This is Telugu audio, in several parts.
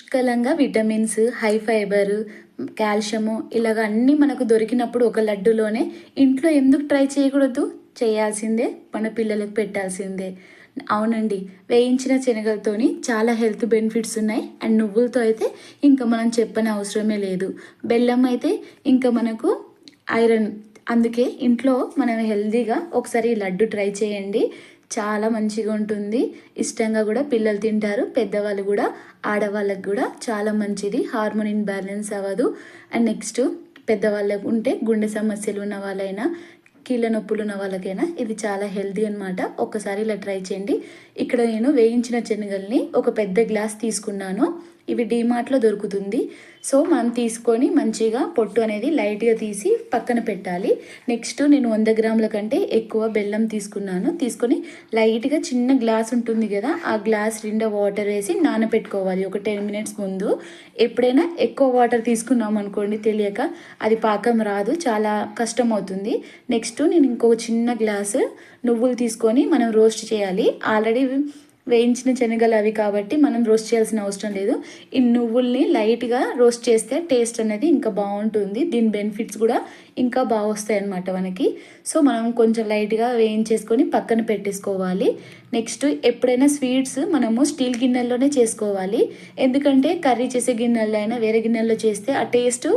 పుష్కలంగా విటమిన్స్ హై ఫైబర్ కాల్షియము ఇలాగ అన్నీ మనకు దొరికినప్పుడు ఒక లడ్డులోనే ఇంట్లో ఎందుకు ట్రై చేయకూడదు? చేయాల్సిందే మన పిల్లలకు పెట్టాల్సిందే. అవునండి వేయించిన శనగలతోని చాలా హెల్త్ బెనిఫిట్స్ ఉన్నాయి. అండ్ నువ్వులతో అయితే ఇంకా మనం చెప్పని అవసరమే లేదు. బెల్లం అయితే ఇంకా మనకు ఐరన్. అందుకే ఇంట్లో మనం హెల్తీగా ఒకసారి లడ్డు ట్రై చేయండి. చాలా మంచిగా ఉంటుంది. ఇష్టంగా కూడా పిల్లలు తింటారు. పెద్దవాళ్ళు కూడా ఆడవాళ్ళకు కూడా చాలా మంచిది. హార్మోన్ ఇన్బ్యాలెన్స్ అవ్వదు. అండ్ నెక్స్ట్ పెద్దవాళ్ళకు ఉంటే గుండె సమస్యలు ఉన్న వాళ్ళైనా కీళ్ళ నొప్పులు ఉన్న వాళ్ళకైనా ఇది చాలా హెల్దీ అనమాట ఒక్కసారి ఇలా ట్రై చేయండి. ఇక్కడ నేను వేయించిన శనగల్ని ఒక పెద్ద గ్లాస్ తీసుకున్నాను. ఇవి డీమార్ట్లో దొరుకుతుంది. సో మనం తీసుకొని మంచిగా పొట్టు అనేది లైట్గా తీసి పక్కన పెట్టాలి. నెక్స్ట్ నేను వంద గ్రాముల కంటే ఎక్కువ బెల్లం తీసుకున్నాను. తీసుకొని లైట్గా చిన్న గ్లాస్ ఉంటుంది కదా ఆ గ్లాస్ నిండా వాటర్ వేసి నానబెట్టుకోవాలి ఒక టెన్ మినిట్స్ ముందు. ఎప్పుడైనా ఎక్కువ వాటర్ తీసుకున్నాం అనుకోండి తెలియక అది పాకం రాదు చాలా కష్టం అవుతుంది నెక్స్ట్ నేను ఇంకో చిన్న గ్లాసు నువ్వులు తీసుకొని మనం రోస్ట్ చేయాలి. ఆల్రెడీ వేయించిన శనగలు అవి కాబట్టి మనం రోస్ట్ చేయాల్సిన అవసరం లేదు. ఈ నువ్వుల్ని లైట్గా రోస్ట్ చేస్తే టేస్ట్ అనేది ఇంకా బాగుంటుంది. దీని బెనిఫిట్స్ కూడా ఇంకా బాగా వస్తాయి అన్నమాట మనకి. సో మనం కొంచెం లైట్గా వేయించేసుకొని పక్కన పెట్టేసుకోవాలి. నెక్స్ట్ ఎప్పుడైనా స్వీట్స్ మనము స్టీల్ గిన్నెల్లోనే చేసుకోవాలి. ఎందుకంటే కర్రీ చేసే గిన్నెల్లో అయినా వేరే గిన్నెల్లో చేస్తే ఆ టేస్ట్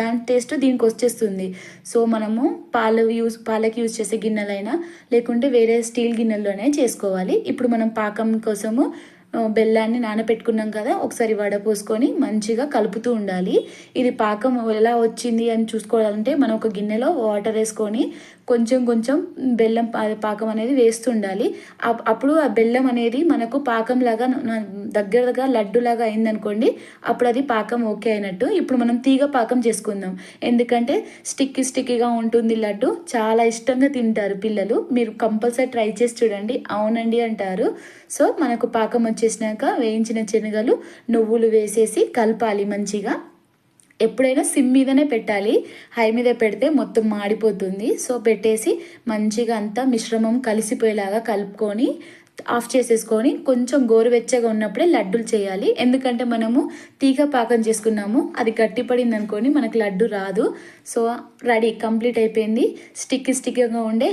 దాని టేస్ట్ దీనికి వచ్చేస్తుంది. సో మనము పాలు యూస్ పాలకి యూజ్ చేసే గిన్నెలైనా లేకుంటే వేరే స్టీల్ గిన్నెల్లోనే చేసుకోవాలి. ఇప్పుడు మనం పాక పాకం కోసము బెల్లాన్ని నానబెట్టుకున్నాం కదా ఒకసారి వడపోసుకొని మంచిగా కలుపుతూ ఉండాలి. ఇది పాకం ఎలా వచ్చింది అని చూసుకోవాలంటే మనం ఒక గిన్నెలో వాటర్ వేసుకొని కొంచెం కొంచెం బెల్లం పాకం అనేది వేస్తుండాలి. అప్పుడు ఆ బెల్లం అనేది మనకు పాకంలాగా దగ్గరగా లడ్డులాగా అయిందనుకోండి అప్పుడు అది పాకం ఓకే అయినట్టు. ఇప్పుడు మనం తీగ పాకం చేసుకుందాం. ఎందుకంటే స్టిక్కీ స్టిక్కీగా ఉంటుంది లడ్డు చాలా ఇష్టంగా తింటారు పిల్లలు. మీరు కంపల్సరీ ట్రై చేసి చూడండి. అవునండి అంటారు. సో మనకు పాకం వచ్చేసినాక వేయించిన శనగలు నువ్వులు వేసేసి కలపాలి మంచిగా. ఎప్పుడైనా సిమ్ మీదనే పెట్టాలి. హై మీద పెడితే మొత్తం మాడిపోతుంది. సో పెట్టేసి మంచిగా అంతా మిశ్రమం కలిసిపోయేలాగా కలుపుకొని ఆఫ్ చేసేసుకొని కొంచెం గోరువెచ్చగా ఉన్నప్పుడే లడ్డూలు చేయాలి. ఎందుకంటే మనము తీగ పాకం చేసుకున్నాము. అది గట్టిపడింది అనుకొని మనకు లడ్డు రాదు. సో రెడీ కంప్లీట్ అయిపోయింది. స్టిక్ స్టిక్గా ఉండే